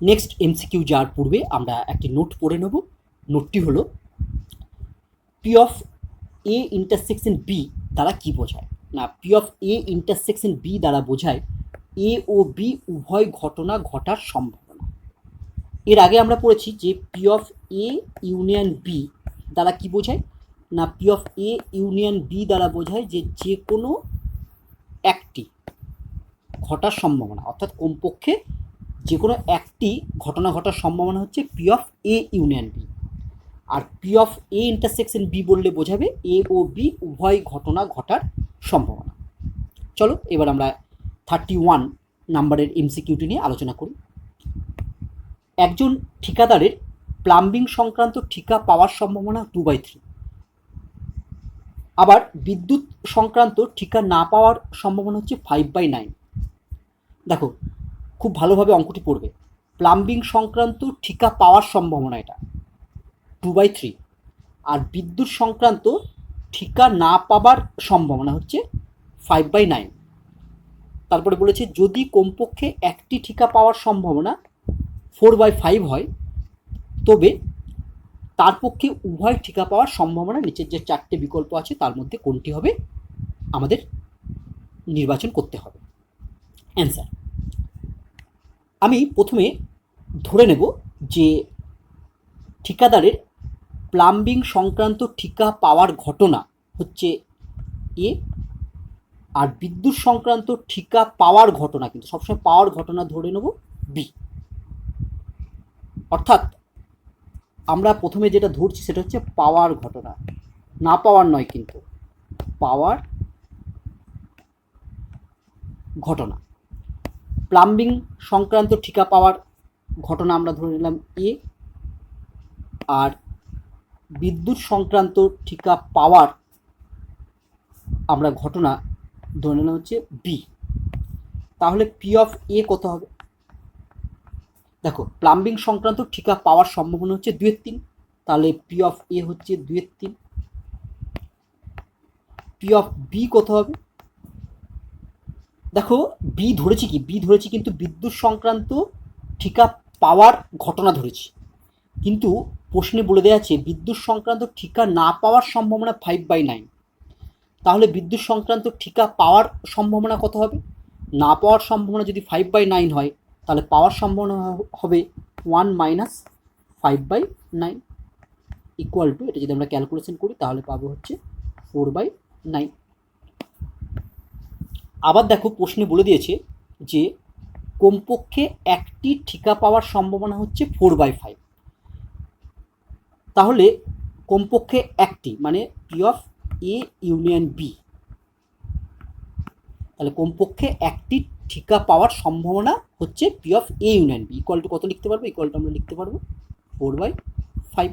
Next MCQ যাওয়ার পূর্বে আমরা একটি নোট পড়ে নেব। নোটটি হলো P of A intersection B দ্বারা কি বোঝায়? না P of A intersection B দ্বারা বোঝায় এ ও বি উভয় ঘটনা ঘটার সম্ভাবনা। এর আগে আমরা পড়েছি যে P of A union B দ্বারা কি বোঝায়? না P of A union B দ্বারা বোঝায় যে যে কোনো একটি ঘটার সম্ভাবনা, অর্থাৎ কমপক্ষে যে কোনো একটি ঘটনা ঘটার সম্ভাবনা হচ্ছে P of A union B R P of A intersection B বললে বোঝাবে এ ও বি উভয় ঘটনা ঘটার সম্ভাবনা। চলো, এবার আমরা থার্টি ওয়ান নাম্বারের এমসিকিউটি নিয়ে আলোচনা করি। একজন ঠিকাদারের প্লাম্বিং সংক্রান্ত ঠিকা পাওয়ার সম্ভাবনা টু বাই থ্রি আবার বিদ্যুৎ সংক্রান্ত ঠিকা না পাওয়ার সম্ভাবনা হচ্ছে ফাইভ বাই নাইন দেখো খুব ভালোভাবে অঙ্কটি পড়বে প্লাম্বিং সংক্রান্ত ঠিকা পাওয়ার সম্ভাবনা এটা। টু বাই থ্রি আর বিদ্যুৎ সংক্রান্ত ঠিকা না পাবার সম্ভাবনা হচ্ছে ফাইভ বাই নাইন তারপরে বলেছে, যদি কমপক্ষে একটি ঠিকা পাওয়ার সম্ভাবনা ফোর বাই ফাইভ হয়, তবে তার পক্ষে উভয় ঠিকা পাওয়ার সম্ভাবনা নিচের যে চারটে বিকল্প আছে, তার মধ্যে কোনটি হবে আমাদের নির্বাচন করতে হবে। অ্যান্সার আমি প্রথমে ধরে নেব যে ঠিকাদারের প্লাম্বিং সংক্রান্ত ঠিকা পাওয়ার ঘটনা হচ্ছে এ আর বিদ্যুৎ সংক্রান্ত ঠিকা পাওয়ার ঘটনা কিন্তু সবসময় পাওয়ার ঘটনা ধরে নেব বি। অর্থাৎ আমরা প্রথমে যেটা ধরছি সেটা হচ্ছে পাওয়ার ঘটনা। না পাওয়ার নয় কিন্তু, পাওয়ার ঘটনা। প্লাম্বিং সংক্রান্ত ঠিকা পাওয়ার ঘটনা আমরা ধরে নিলাম এ আর বিদ্যুৎ সংক্রান্ত ঠিকা পাওয়ার আমরা ঘটনা ধরে নিলাম হচ্ছে বি তাহলে পি অফ এ কত হবে? দেখো, প্লাম্বিং সংক্রান্ত ঠিকা পাওয়ার সম্ভাবনা হচ্ছে দুয়ের তিন। তাহলে পি অফ এ হচ্ছে দুয়ের তিন। পি অফ বি কত হবে? দেখো বি ধরেছি কি? বি ধরেছি কিন্তু বিদ্যুৎ সংক্রান্ত ঠিকা পাওয়ার ঘটনা ধরেছি। কিন্তু প্রশ্নে বলে দেওয়া আছে, বিদ্যুৎ সংক্রান্ত ঠিকা না পাওয়ার সম্ভাবনা ফাইভ বাই নাইন তাহলে বিদ্যুৎ সংক্রান্ত ঠিকা পাওয়ার সম্ভাবনা কত হবে? না পাওয়ার সম্ভাবনা যদি ফাইভ বাই নাইন হয়, তাহলে পাওয়ার সম্ভাবনা হবে one minus five by nine equal to এটা যদি আমরা ক্যালকুলেশন করি, তাহলে পাবো হচ্ছে ফোর বাই নাইন আবার দেখো প্রশ্নে বলে দিয়েছে যে কমপক্ষে একটি ঠিকা পাওয়ার সম্ভাবনা হচ্ছে ফোর বাই ফাইভ তাহলে কমপক্ষে একটি মানে P of A union B তাহলে কমপক্ষে একটি ঠিকা পাওয়ার সম্ভাবনা হচ্ছে P of A union B equal to কত লিখতে পারব? ইকুয়াল টু আমরা লিখতে পারব ফোর বাই ফাইভ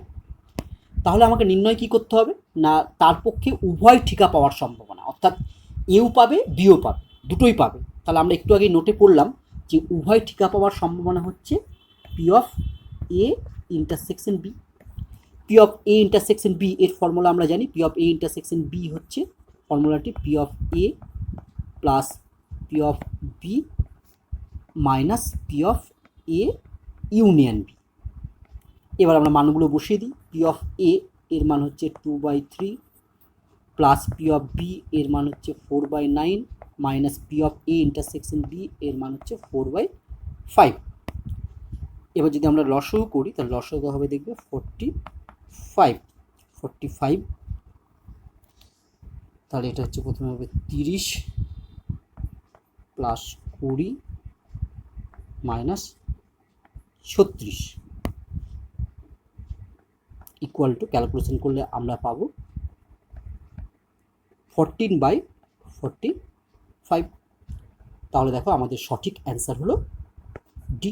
তাহলে আমাকে নির্ণয় কী করতে হবে? না, তার পক্ষে উভয় ঠিকা পাওয়ার সম্ভাবনা, অর্থাৎ এও পাবে বিও পাবে, দুটোই পাবে। তাহলে আমরা একটু আগে নোটে পড়লাম যে উভয় ঠিকা পাওয়ার সম্ভাবনা হচ্ছে P of A intersection B P of A intersection B এর ফর্মুলা আমরা জানি P of A intersection B হচ্ছে ফর্মুলাটি P of A plus P of B minus P of A union B এবার আমরা মানগুলো বসিয়ে দিই। পি অফ এ এর মান হচ্ছে two by three plus P of B এর মান হচ্ছে four by nine minus P of A intersection B এর মান হচ্ছে ফোর বাই ফাইভ এবার যদি আমরা লসও করি, তাহলে লসও হবে দেখবে? ফোরটি ফাইভ ফোরটি ফাইভ তাহলে এটা হচ্ছে প্রথমে হবে তিরিশ প্লাস কুড়ি মাইনাস ছত্রিশ. ইকুয়াল টু ক্যালকুলেশন করলে আমরা পাবো ফোরটিন বাই ফোরটি ফাইভ তাহলে দেখো আমাদের সঠিক অ্যান্সার হলো ডি